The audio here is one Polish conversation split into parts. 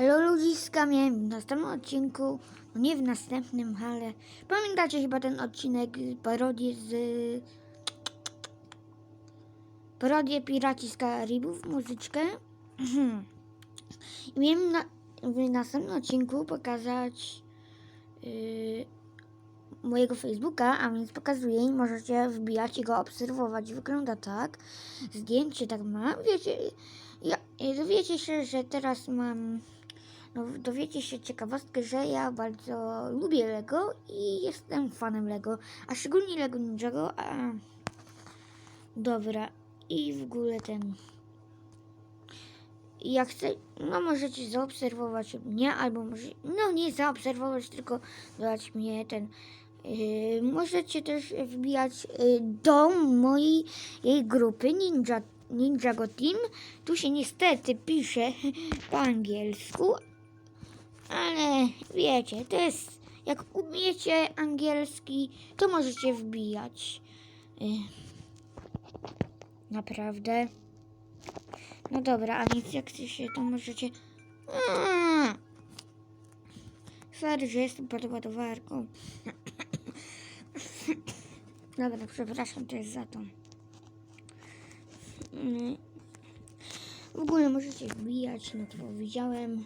Elo ludziska, miałem w następnym odcinku, no nie w następnym, ale pamiętacie chyba ten odcinek, parodię z... Parodię Piraci z Karibów, muzyczkę. I miałem na, w następnym odcinku pokazać yy, mojego Facebooka, a więc pokazuję i możecie wbijać i go obserwować. Wygląda tak. Zdjęcie tak ma. Wiecie, ja, dowiecie się, że teraz mam. No, dowiecie się ciekawostkę, że ja bardzo lubię Lego i jestem fanem Lego, a szczególnie Lego Ninjago. A... Dobra, i w ogóle ten. Jak chcę, no możecie zaobserwować mnie, albo może, no nie zaobserwować, tylko dodać mnie ten. Yy, możecie też wbijać yy, do mojej jej grupy Ninja, Ninjago Team. Tu się niestety pisze po angielsku, ale wiecie, to jest, jak umiecie angielski, to możecie wbijać. Yy, naprawdę. No dobra, a więc jak chcecie, to możecie... Sorry, że jestem pod ładowarką. Dobra, przepraszam też za to. Mm. W ogóle możecie wbijać, no to powiedziałem.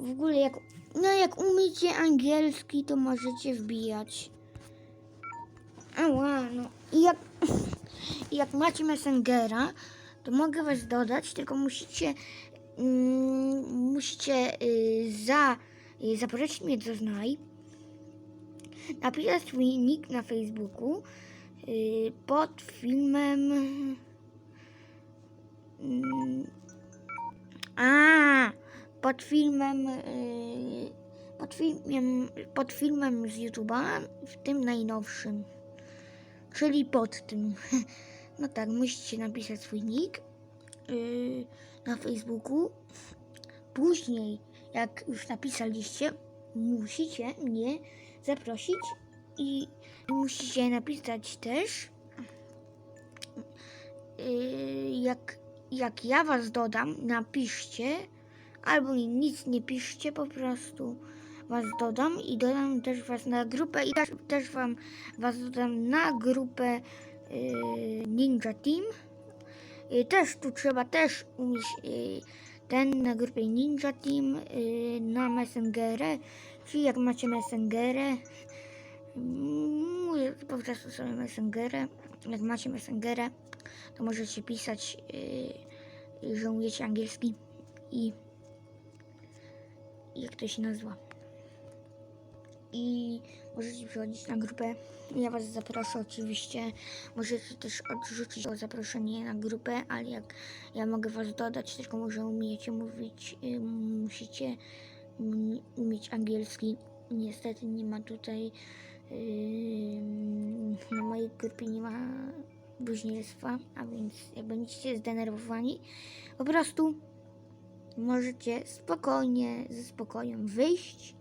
W ogóle jak, no jak umiecie angielski, to możecie wbijać. Ała, no. I jak, jak macie Messengera, to mogę was dodać, tylko musicie mm, musicie y, za, y, zaprosić mnie do znaj, napisać swój nick na Facebooku y, pod filmem mm, a pod filmem y, pod filmem pod filmem z YouTube'a w tym najnowszym czyli pod tym no tak, musicie napisać swój nick yy, na Facebooku. Później, jak już napisaliście, musicie mnie zaprosić i, musicie napisać też, yy, jak, jak ja was dodam, napiszcie, albo nic nie piszcie, po prostu was dodam i dodam też was na grupę i też, też wam was dodam na grupę yy, Ninja Team. Yy, też tu trzeba też umieć yy, ten na grupie Ninja Team yy, na Messengerę, czyli jak macie Messengerę, mówię po prostu sobie Messengerę, jak macie Messengerę, to możecie pisać, yy, że umiecie angielski i jak to się nazywa. I możecie przychodzić na grupę. Ja Was zaproszę oczywiście. Możecie też odrzucić to zaproszenie na grupę, ale jak ja mogę Was dodać, tylko może umiecie mówić, y, musicie umieć angielski. Niestety nie ma tutaj y, na mojej grupie nie ma bluźnierstwa, a więc jak będziecie zdenerwowani, po prostu możecie spokojnie, ze spokojem wyjść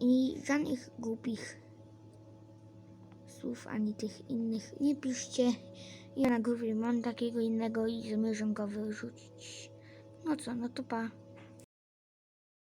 i żadnych głupich słów, ani tych innych nie piszcie. Ja na grupie mam takiego innego i zamierzam go wyrzucić. No co, no to pa.